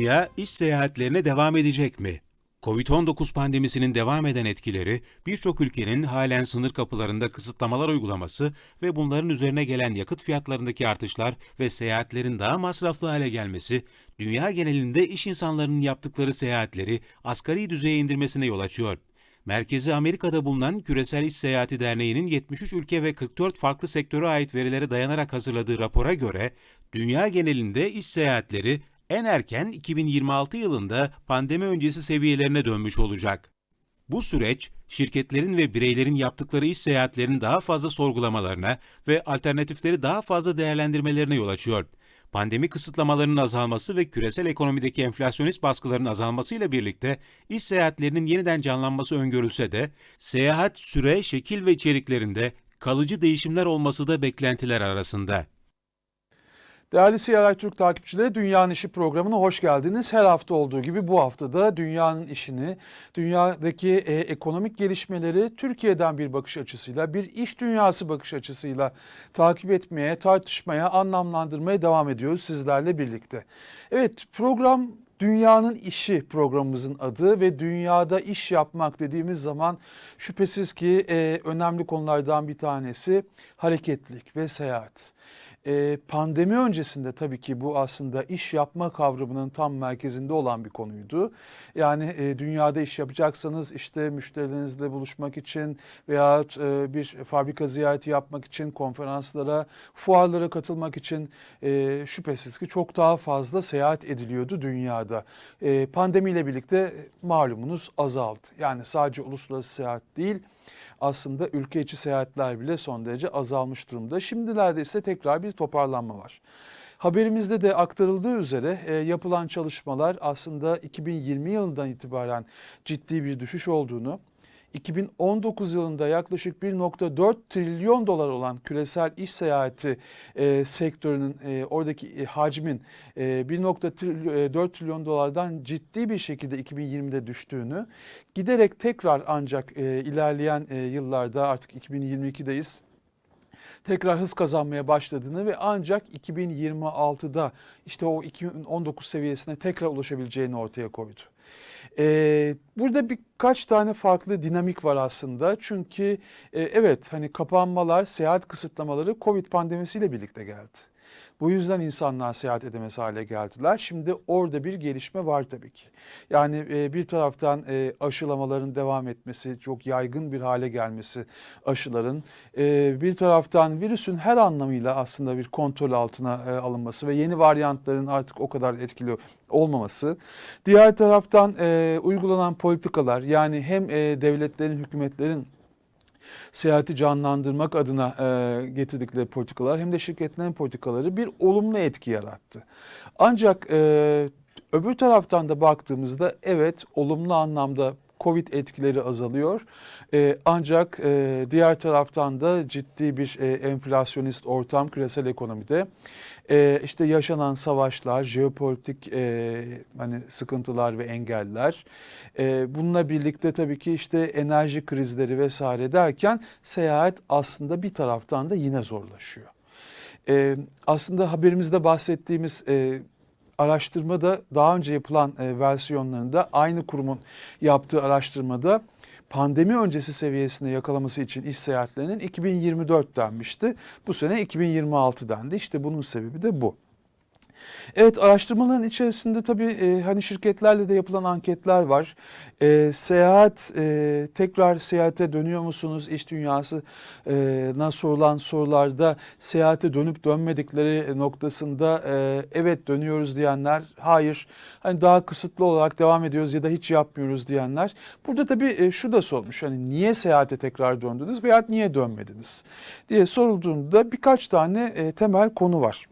Dünya iş seyahatlerine devam edecek mi? Covid-19 pandemisinin devam eden etkileri, birçok ülkenin halen sınır kapılarında kısıtlamalar uygulaması ve bunların üzerine gelen yakıt fiyatlarındaki artışlar ve seyahatlerin daha masraflı hale gelmesi, dünya genelinde iş insanlarının yaptıkları seyahatleri asgari düzeye indirmesine yol açıyor. Merkezi Amerika'da bulunan Küresel İş Seyahati Derneği'nin 73 ülke ve 44 farklı sektöre ait verilere dayanarak hazırladığı rapora göre, dünya genelinde iş seyahatleri en erken 2026 yılında pandemi öncesi seviyelerine dönmüş olacak. Bu süreç, şirketlerin ve bireylerin yaptıkları iş seyahatlerinin daha fazla sorgulamalarına ve alternatifleri daha fazla değerlendirmelerine yol açıyor. Pandemi kısıtlamalarının azalması ve küresel ekonomideki enflasyonist baskıların azalmasıyla birlikte iş seyahatlerinin yeniden canlanması öngörülse de, seyahat süre, şekil ve içeriklerinde kalıcı değişimler olması da beklentiler arasında. Değerli CRI Türk takipçileri Dünyanın İşi programına hoş geldiniz. Her hafta olduğu gibi bu hafta da dünyanın işini, dünyadaki e, ekonomik gelişmeleri Türkiye'den bir bakış açısıyla, bir iş dünyası bakış açısıyla takip etmeye, tartışmaya, anlamlandırmaya devam ediyoruz sizlerle birlikte. Evet program Dünyanın İşi programımızın adı ve dünyada iş yapmak dediğimiz zaman şüphesiz ki e, önemli konulardan bir tanesi hareketlilik ve seyahat. E, pandemi öncesinde tabii ki bu aslında iş yapma kavramının tam merkezinde olan bir konuydu. Yani e, dünyada iş yapacaksanız işte müşterilerinizle buluşmak için veya e, bir fabrika ziyareti yapmak için, konferanslara, fuarlara katılmak için e, şüphesiz ki çok daha fazla seyahat ediliyordu dünyada. E, pandemiyle birlikte malumunuz azaldı. Yani sadece uluslararası seyahat değil, aslında ülke içi seyahatler bile son derece azalmış durumda. Şimdilerde ise tekrar bir toparlanma var. Haberimizde de aktarıldığı üzere e, yapılan çalışmalar aslında 2020 yılından itibaren ciddi bir düşüş olduğunu, 2019 yılında yaklaşık 1.4 trilyon dolar olan küresel iş seyahati e, sektörünün e, oradaki e, hacmin e, 1.4 trilyon dolardan ciddi bir şekilde 2020'de düştüğünü giderek tekrar ancak e, ilerleyen e, yıllarda artık 2022'deyiz tekrar hız kazanmaya başladığını ve ancak 2026'da işte o 2019 seviyesine tekrar ulaşabileceğini ortaya koydu. Ee, burada birkaç tane farklı dinamik var aslında. Çünkü e, evet hani kapanmalar, seyahat kısıtlamaları Covid pandemisiyle birlikte geldi. Bu yüzden insanlar seyahat edemez hale geldiler. Şimdi orada bir gelişme var tabii ki. Yani e, bir taraftan e, aşılamaların devam etmesi, çok yaygın bir hale gelmesi aşıların. E, bir taraftan virüsün her anlamıyla aslında bir kontrol altına alınması ve yeni varyantların artık o kadar etkili olmaması. Diğer taraftan uygulanan politikalar yani hem devletlerin, hükümetlerin seyahati canlandırmak adına e, getirdikleri politikalar hem de şirketlerin politikaları bir olumlu etki yarattı. Ancak e, öbür taraftan da baktığımızda evet olumlu anlamda Covid etkileri azalıyor. E, ancak e, diğer taraftan da ciddi bir e, enflasyonist ortam küresel ekonomide. E, işte yaşanan savaşlar, jeopolitik e, hani sıkıntılar ve engeller. E, bununla birlikte tabii ki işte enerji krizleri vesaire derken seyahat aslında bir taraftan da yine zorlaşıyor. E, aslında haberimizde bahsettiğimiz e, araştırmada daha önce yapılan e, versiyonlarında aynı kurumun yaptığı araştırmada pandemi öncesi seviyesinde yakalaması için iş seyahatlerinin 2024 denmişti. Bu sene 2026 dendi. İşte bunun sebebi de bu. Evet araştırmaların içerisinde tabii e, hani şirketlerle de yapılan anketler var. E, seyahat e, tekrar seyahate dönüyor musunuz? İş dünyası nasıl sorulan sorularda seyahate dönüp dönmedikleri noktasında e, evet dönüyoruz diyenler, hayır hani daha kısıtlı olarak devam ediyoruz ya da hiç yapmıyoruz diyenler. Burada tabii e, şu da sormuş hani niye seyahate tekrar döndünüz veya niye dönmediniz diye sorulduğunda birkaç tane e, temel konu var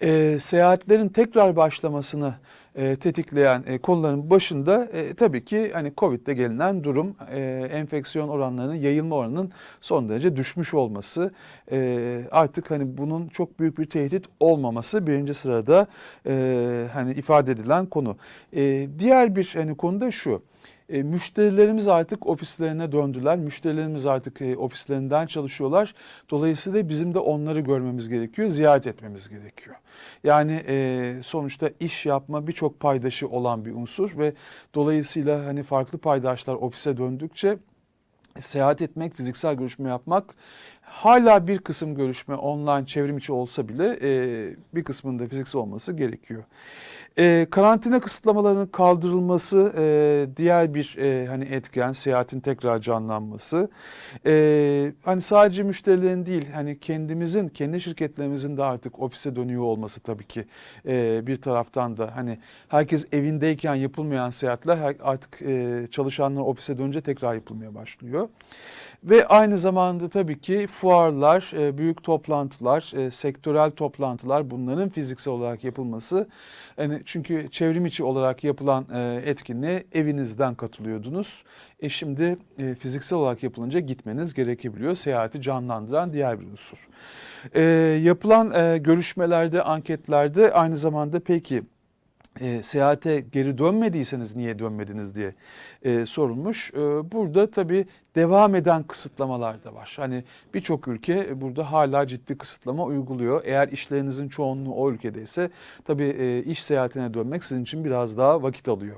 e, seyahatlerin tekrar başlamasını e, tetikleyen e, konuların başında e, tabii ki hani Covid'de gelinen durum e, enfeksiyon oranlarının yayılma oranının son derece düşmüş olması e, artık hani bunun çok büyük bir tehdit olmaması birinci sırada e, hani ifade edilen konu. E, diğer bir hani konu da şu E, müşterilerimiz artık ofislerine döndüler. Müşterilerimiz artık e, ofislerinden çalışıyorlar. Dolayısıyla bizim de onları görmemiz gerekiyor, ziyaret etmemiz gerekiyor. Yani e, sonuçta iş yapma birçok paydaşı olan bir unsur ve dolayısıyla hani farklı paydaşlar ofise döndükçe seyahat etmek, fiziksel görüşme yapmak hala bir kısım görüşme online çevrim içi olsa bile e, bir kısmında fiziksel olması gerekiyor. E, karantina kısıtlamalarının kaldırılması e, diğer bir e, hani etken seyahatin tekrar canlanması. E, hani sadece müşterilerin değil hani kendimizin kendi şirketlerimizin de artık ofise dönüyor olması tabii ki e, bir taraftan da hani herkes evindeyken yapılmayan seyahatler artık e, çalışanlar ofise dönünce tekrar yapılmaya başlıyor. Ve aynı zamanda tabii ki fuarlar, e, büyük toplantılar, e, sektörel toplantılar bunların fiziksel olarak yapılması. Yani çünkü çevrim içi olarak yapılan e, etkinliğe evinizden katılıyordunuz. E şimdi e, fiziksel olarak yapılınca gitmeniz gerekebiliyor. Seyahati canlandıran diğer bir unsur. E, yapılan e, görüşmelerde, anketlerde aynı zamanda peki e, seyahate geri dönmediyseniz niye dönmediniz diye e, sorulmuş. E, burada tabii devam eden kısıtlamalar da var. Hani birçok ülke burada hala ciddi kısıtlama uyguluyor. Eğer işlerinizin çoğunluğu o ülkedeyse tabii e, iş seyahatine dönmek sizin için biraz daha vakit alıyor.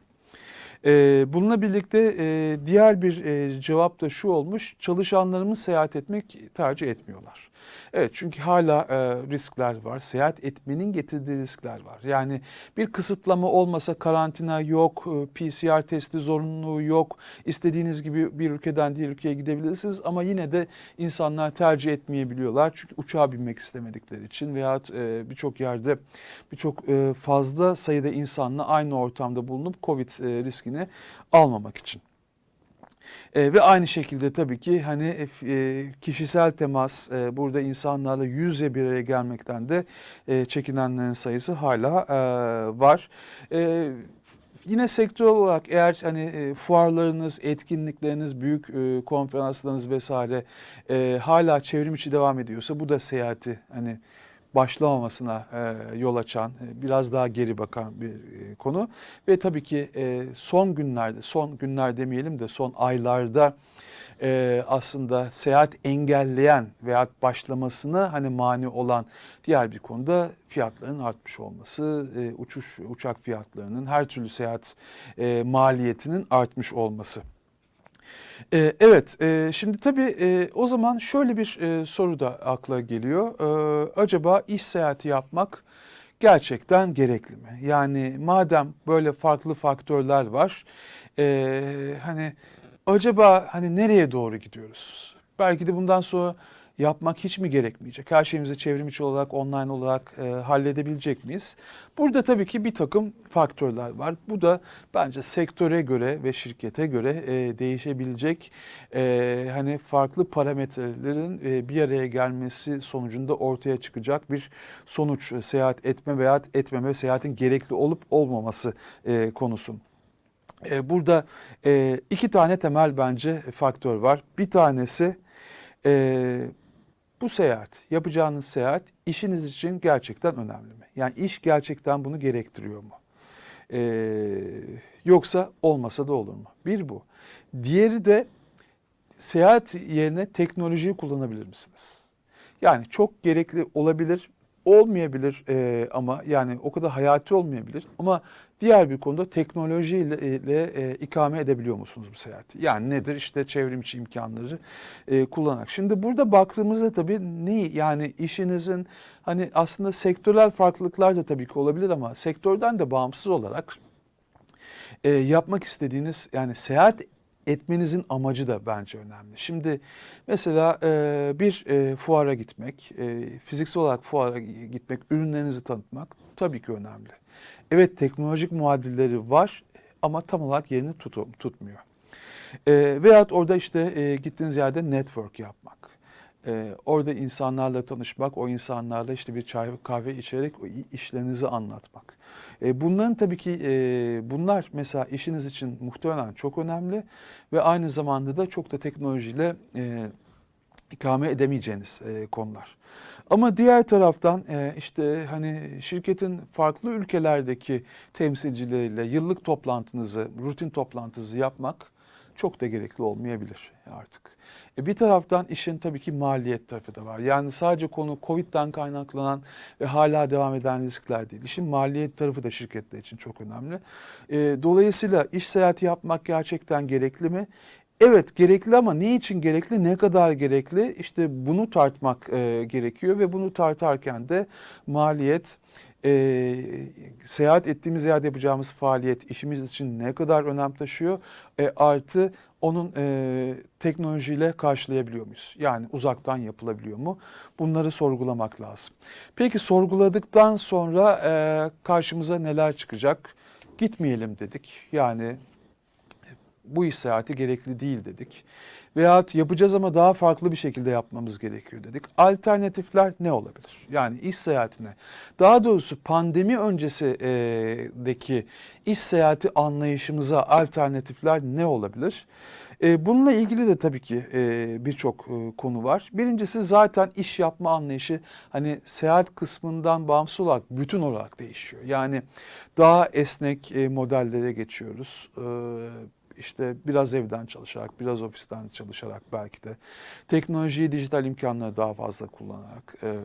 E, bununla birlikte e, diğer bir e, cevap da şu olmuş. Çalışanlarımız seyahat etmek tercih etmiyorlar. Evet çünkü hala e, riskler var. Seyahat etmenin getirdiği riskler var. Yani bir kısıtlama olmasa karantina yok, e, PCR testi zorunluluğu yok. İstediğiniz gibi bir ülkeden diğer ülkeye gidebilirsiniz ama yine de insanlar tercih etmeyebiliyorlar. Çünkü uçağa binmek istemedikleri için veya e, birçok yerde birçok e, fazla sayıda insanla aynı ortamda bulunup Covid e, riskini almamak için. E, ve aynı şekilde tabii ki hani e, kişisel temas e, burada insanlarla yüze bir araya gelmekten de e, çekinenlerin sayısı hala e, var. E, Yine sektör olarak eğer hani e, fuarlarınız, etkinlikleriniz, büyük e, konferanslarınız vesaire e, hala çevrim içi devam ediyorsa bu da seyahati hani başlamamasına e, yol açan, e, biraz daha geri bakan bir e, konu. Ve tabii ki e, son günlerde, son günler demeyelim de son aylarda e, aslında seyahat engelleyen veya başlamasını hani mani olan diğer bir konuda fiyatların artmış olması, e, uçuş uçak fiyatlarının her türlü seyahat e, maliyetinin artmış olması. Ee, Evet, e, şimdi tabii e, o zaman şöyle bir e, soru da akla geliyor. Ee, Acaba iş seyahati yapmak gerçekten gerekli mi? Yani madem böyle farklı faktörler var, e, hani acaba hani nereye doğru gidiyoruz? Belki de bundan sonra yapmak hiç mi gerekmeyecek? Her şeyimizi çevrim içi olarak, online olarak e, halledebilecek miyiz? Burada tabii ki bir takım faktörler var. Bu da bence sektöre göre ve şirkete göre e, değişebilecek e, hani farklı parametrelerin e, bir araya gelmesi sonucunda ortaya çıkacak bir sonuç. E, Seyahat etme veya etmeme, seyahatin gerekli olup olmaması e, konusu. E, Burada e, iki tane temel bence faktör var. Bir tanesi e, bu seyahat, yapacağınız seyahat işiniz için gerçekten önemli mi? Yani iş gerçekten bunu gerektiriyor mu? Ee, yoksa olmasa da olur mu? Bir bu. Diğeri de seyahat yerine teknolojiyi kullanabilir misiniz? Yani çok gerekli olabilir, olmayabilir e, ama yani o kadar hayati olmayabilir ama diğer bir konuda teknolojiyle ile, e, ikame edebiliyor musunuz bu seyahati? Yani nedir? İşte çevrimiçi imkanları e, kullanarak. Şimdi burada baktığımızda tabii ne yani işinizin hani aslında sektörel farklılıklar da tabii ki olabilir ama sektörden de bağımsız olarak e, yapmak istediğiniz yani seyahat etmenizin amacı da bence önemli. Şimdi mesela e, bir e, fuara gitmek, e, fiziksel olarak fuara gitmek, ürünlerinizi tanıtmak tabii ki önemli. Evet teknolojik muadilleri var ama tam olarak yerini tutu- tutmuyor. E, veyahut orada işte e, gittiğiniz yerde network yapmak. E, orada insanlarla tanışmak, o insanlarla işte bir çay kahve içerek işlerinizi anlatmak. E, bunların tabii ki e, bunlar mesela işiniz için muhtemelen çok önemli ve aynı zamanda da çok da teknolojiyle e, ikame edemeyeceğiniz e, konular. Ama diğer taraftan e, işte hani şirketin farklı ülkelerdeki temsilcileriyle yıllık toplantınızı, rutin toplantınızı yapmak çok da gerekli olmayabilir artık. E bir taraftan işin tabii ki maliyet tarafı da var. Yani sadece konu Covid'den kaynaklanan ve hala devam eden riskler değil. İşin maliyet tarafı da şirketler için çok önemli. E, dolayısıyla iş seyahati yapmak gerçekten gerekli mi? Evet gerekli ama ne için gerekli, ne kadar gerekli? İşte bunu tartmak e, gerekiyor ve bunu tartarken de maliyet, e, seyahat ettiğimiz yerde yapacağımız faaliyet işimiz için ne kadar önem taşıyor? E, artı onun e, teknolojiyle karşılayabiliyor muyuz? Yani uzaktan yapılabiliyor mu? Bunları sorgulamak lazım. Peki sorguladıktan sonra e, karşımıza neler çıkacak? Gitmeyelim dedik. Yani bu iş seyahati gerekli değil dedik. Veyahut yapacağız ama daha farklı bir şekilde yapmamız gerekiyor dedik. Alternatifler ne olabilir? Yani iş seyahatine, daha doğrusu pandemi öncesindeki iş seyahati anlayışımıza alternatifler ne olabilir? E, Bununla ilgili de tabii ki e, birçok e, konu var. Birincisi zaten iş yapma anlayışı hani seyahat kısmından bağımsız olarak bütün olarak değişiyor. Yani daha esnek e, modellere geçiyoruz. İşte biraz evden çalışarak, biraz ofisten çalışarak belki de teknolojiyi, dijital imkanları daha fazla kullanarak, e,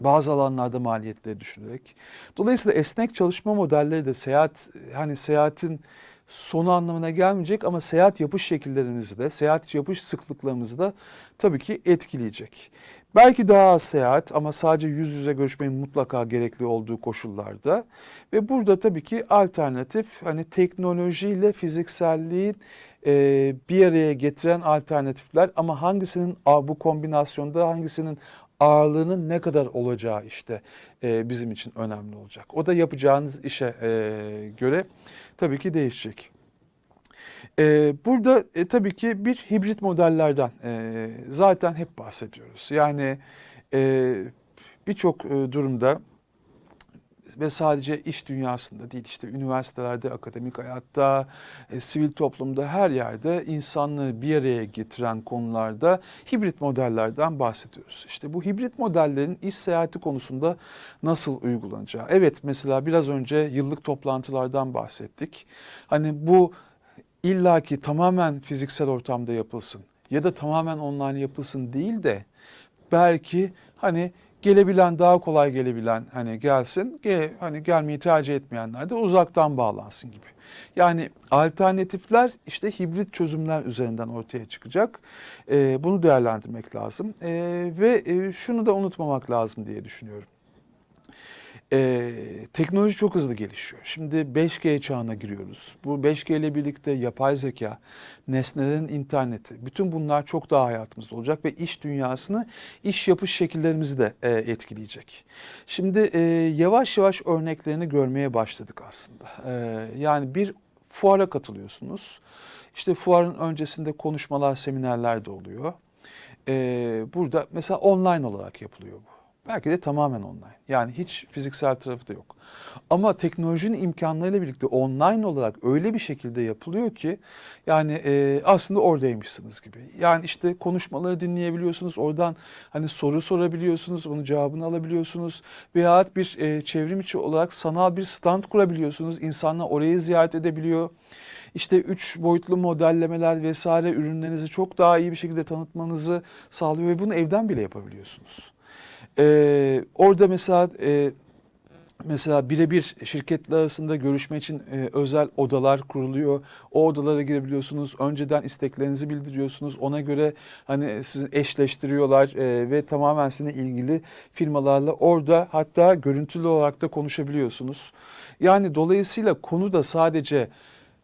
bazı alanlarda maliyetleri düşürerek. Dolayısıyla esnek çalışma modelleri de seyahat, hani seyahatin sonu anlamına gelmeyecek ama seyahat yapış şekillerimizi de, seyahat yapış sıklıklarımızı da tabii ki etkileyecek. Belki daha az seyahat ama sadece yüz yüze görüşmenin mutlaka gerekli olduğu koşullarda ve burada tabii ki alternatif hani teknolojiyle fizikselliğin e, bir araya getiren alternatifler ama hangisinin bu kombinasyonda hangisinin ağırlığının ne kadar olacağı işte e, bizim için önemli olacak. O da yapacağınız işe e, göre tabii ki değişecek. Ee, burada e, tabii ki bir hibrit modellerden e, zaten hep bahsediyoruz. Yani e, birçok e, durumda ve sadece iş dünyasında değil işte üniversitelerde, akademik hayatta, e, sivil toplumda her yerde insanlığı bir araya getiren konularda hibrit modellerden bahsediyoruz. İşte bu hibrit modellerin iş seyahati konusunda nasıl uygulanacağı. Evet mesela biraz önce yıllık toplantılardan bahsettik. Hani bu illaki tamamen fiziksel ortamda yapılsın ya da tamamen online yapılsın değil de belki hani gelebilen daha kolay gelebilen hani gelsin ge, hani gelmeyi tercih etmeyenler de uzaktan bağlansın gibi. Yani alternatifler işte hibrit çözümler üzerinden ortaya çıkacak. Ee, bunu değerlendirmek lazım Ee, ve e, şunu da unutmamak lazım diye düşünüyorum. Ee, teknoloji çok hızlı gelişiyor. Şimdi 5G çağına giriyoruz. Bu 5G ile birlikte yapay zeka, nesnelerin interneti, bütün bunlar çok daha hayatımızda olacak ve iş dünyasını, iş yapış şekillerimizi de e, etkileyecek. Şimdi e, yavaş yavaş örneklerini görmeye başladık aslında. E, yani bir fuara katılıyorsunuz. İşte fuarın öncesinde konuşmalar, seminerler de oluyor. E, burada mesela online olarak yapılıyor bu. Belki de tamamen online. Yani hiç fiziksel tarafı da yok. Ama teknolojinin imkanlarıyla birlikte online olarak öyle bir şekilde yapılıyor ki yani e, aslında oradaymışsınız gibi. Yani işte konuşmaları dinleyebiliyorsunuz. Oradan hani soru sorabiliyorsunuz. Onun cevabını alabiliyorsunuz. Veyahut bir e, çevrim içi olarak sanal bir stand kurabiliyorsunuz. İnsanlar orayı ziyaret edebiliyor. İşte üç boyutlu modellemeler vesaire ürünlerinizi çok daha iyi bir şekilde tanıtmanızı sağlıyor ve bunu evden bile yapabiliyorsunuz. Ee, orada mesela e, mesela birebir şirketler arasında görüşme için e, özel odalar kuruluyor. O odalara girebiliyorsunuz. Önceden isteklerinizi bildiriyorsunuz. Ona göre hani sizi eşleştiriyorlar e, ve tamamen sizinle ilgili firmalarla orada hatta görüntülü olarak da konuşabiliyorsunuz. Yani dolayısıyla konu da sadece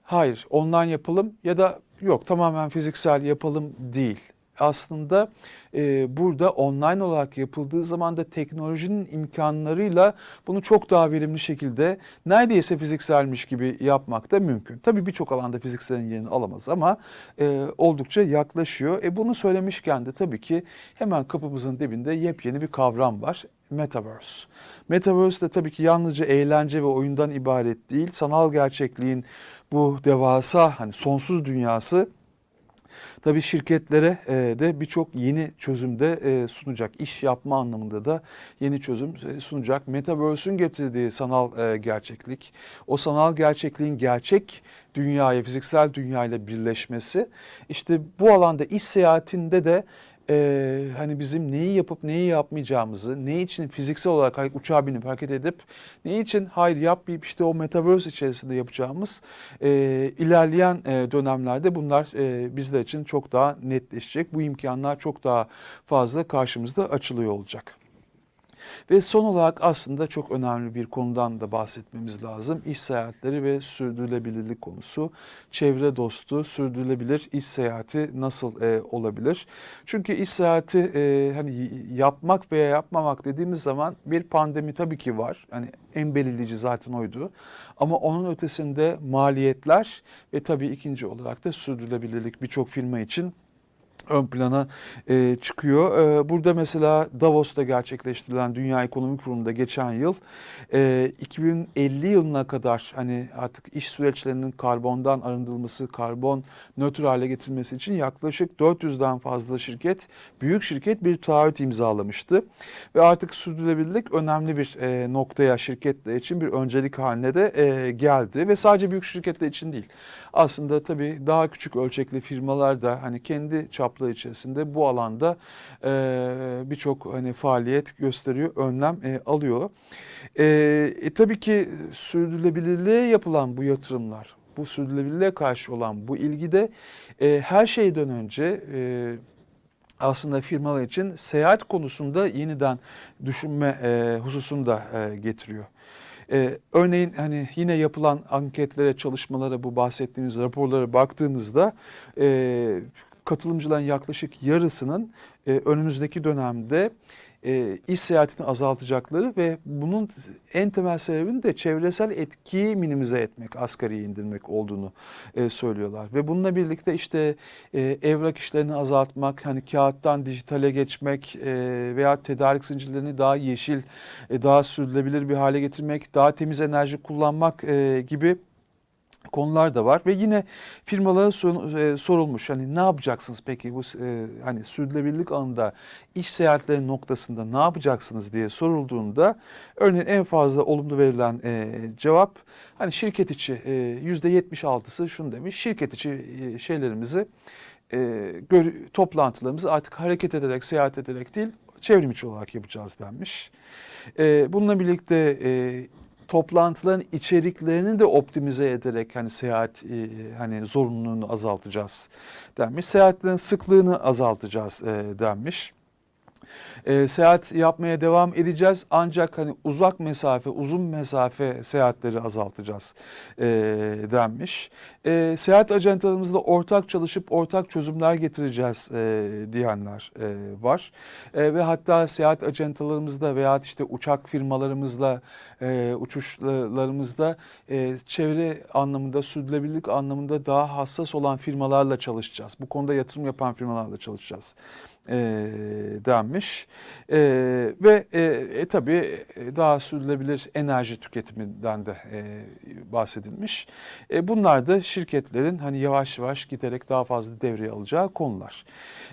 hayır online yapalım ya da yok tamamen fiziksel yapalım değil aslında e, burada online olarak yapıldığı zaman da teknolojinin imkanlarıyla bunu çok daha verimli şekilde neredeyse fizikselmiş gibi yapmak da mümkün. Tabii birçok alanda fizikselin yerini alamaz ama e, oldukça yaklaşıyor. E, bunu söylemişken de tabii ki hemen kapımızın dibinde yepyeni bir kavram var. Metaverse. Metaverse de tabii ki yalnızca eğlence ve oyundan ibaret değil. Sanal gerçekliğin bu devasa hani sonsuz dünyası tabii şirketlere e, de birçok yeni çözümde e, sunacak. İş yapma anlamında da yeni çözüm e, sunacak. Metaverse'ün getirdiği sanal gerçeklik, o sanal gerçekliğin gerçek dünyaya, fiziksel dünyayla birleşmesi. İşte bu alanda iş seyahatinde de e, hani bizim neyi yapıp neyi yapmayacağımızı, ne için fiziksel olarak hay- uçağa binip hareket edip, ne için hayır yapmayıp işte o metaverse içerisinde yapacağımız e, ilerleyen e, dönemlerde bunlar e, bizler için çok daha netleşecek. Bu imkanlar çok daha fazla karşımızda açılıyor olacak. Ve son olarak aslında çok önemli bir konudan da bahsetmemiz lazım. İş seyahatleri ve sürdürülebilirlik konusu. Çevre dostu, sürdürülebilir iş seyahati nasıl e, olabilir? Çünkü iş seyahati e, hani yapmak veya yapmamak dediğimiz zaman bir pandemi tabii ki var. Hani en belirleyici zaten oydu. Ama onun ötesinde maliyetler ve tabii ikinci olarak da sürdürülebilirlik birçok firma için ön plana e, çıkıyor. E, burada mesela Davos'ta gerçekleştirilen Dünya Ekonomik Forumu'nda geçen yıl e, 2050 yılına kadar hani artık iş süreçlerinin karbondan arındırılması, karbon nötr hale getirilmesi için yaklaşık 400'den fazla şirket, büyük şirket bir taahhüt imzalamıştı. Ve artık sürdürülebilirlik önemli bir e, noktaya şirketler için bir öncelik haline de e, geldi. Ve sadece büyük şirketler için değil. Aslında tabii daha küçük ölçekli firmalar da hani kendi çapları içerisinde bu alanda e, birçok hani faaliyet gösteriyor, önlem e, alıyor. E, e, tabii ki sürdürülebilirliğe yapılan bu yatırımlar, bu sürdürülebilirliğe karşı olan bu ilgide e, her şeyden önce e, aslında firmalar için seyahat konusunda yeniden düşünme e, hususunu da e, getiriyor. Ee, örneğin hani yine yapılan anketlere, çalışmalara, bu bahsettiğimiz raporlara baktığımızda e, katılımcıların yaklaşık yarısının e, önümüzdeki dönemde e, iş seyahatini azaltacakları ve bunun en temel sebebinin de çevresel etkiyi minimize etmek, asgari indirmek olduğunu e, söylüyorlar. Ve bununla birlikte işte e, evrak işlerini azaltmak, hani kağıttan dijitale geçmek e, veya tedarik zincirlerini daha yeşil, e, daha sürdürülebilir bir hale getirmek, daha temiz enerji kullanmak e, gibi konular da var. Ve yine firmalara e, sorulmuş hani ne yapacaksınız peki bu e, hani sürdürülebilirlik alanında iş seyahatleri noktasında ne yapacaksınız? diye sorulduğunda örneğin en fazla olumlu verilen e, cevap hani şirket içi yüzde 76'sı şunu demiş şirket içi şeylerimizi e, toplantılarımızı artık hareket ederek seyahat ederek değil çevrim içi olarak yapacağız. denmiş. Bununla birlikte toplantıların içeriklerini de optimize ederek hani seyahat e, hani zorunluluğunu azaltacağız denmiş. Seyahatlerin sıklığını azaltacağız e, denmiş. E, seyahat yapmaya devam edeceğiz ancak hani uzak mesafe, uzun mesafe seyahatleri azaltacağız e, denmiş. E, seyahat ajantalarımızla ortak çalışıp ortak çözümler getireceğiz e, diyenler e, var. E, ve hatta seyahat ajantalarımızda veya işte uçak firmalarımızla, e, uçuşlarımızda e, çevre anlamında, sürdürülebilirlik anlamında daha hassas olan firmalarla çalışacağız. Bu konuda yatırım yapan firmalarla çalışacağız e, denmiş. E, ve e, e, tabii e, daha sürdürülebilir enerji tüketiminden de e, bahsedilmiş. E, bunlar da şirketlerin hani yavaş yavaş giderek daha fazla devreye alacağı konular.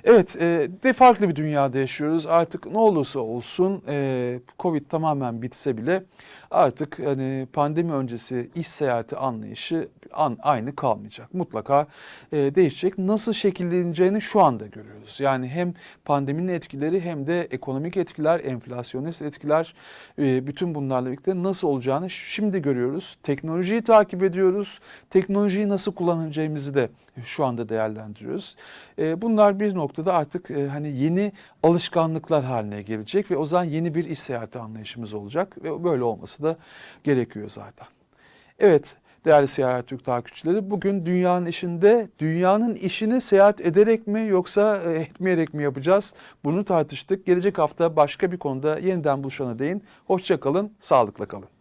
Evet, e, de farklı bir dünyada yaşıyoruz. Artık ne olursa olsun e, Covid tamamen bitse bile artık hani pandemi öncesi iş seyahati anlayışı an, aynı kalmayacak. Mutlaka e, değişecek. Nasıl şekilleneceğini şu anda görüyoruz. Yani hem pandeminin etkileri hem de ekonomik etkiler, enflasyonist etkiler e, bütün bunlarla birlikte nasıl olacağını şimdi görüyoruz. Teknolojiyi takip ediyoruz. Teknolojiyi nasıl kullanacağımızı da şu anda değerlendiriyoruz. E, bunlar bir noktada artık e, hani yeni alışkanlıklar haline gelecek ve o zaman yeni bir iş seyahati anlayışımız olacak ve böyle olması da gerekiyor zaten. Evet, değerli Seyahat Türk takipçileri bugün dünyanın işinde dünyanın işini seyahat ederek mi yoksa e, etmeyerek mi yapacağız? Bunu tartıştık. Gelecek hafta başka bir konuda yeniden buluşana değin. Hoşça kalın, sağlıkla kalın.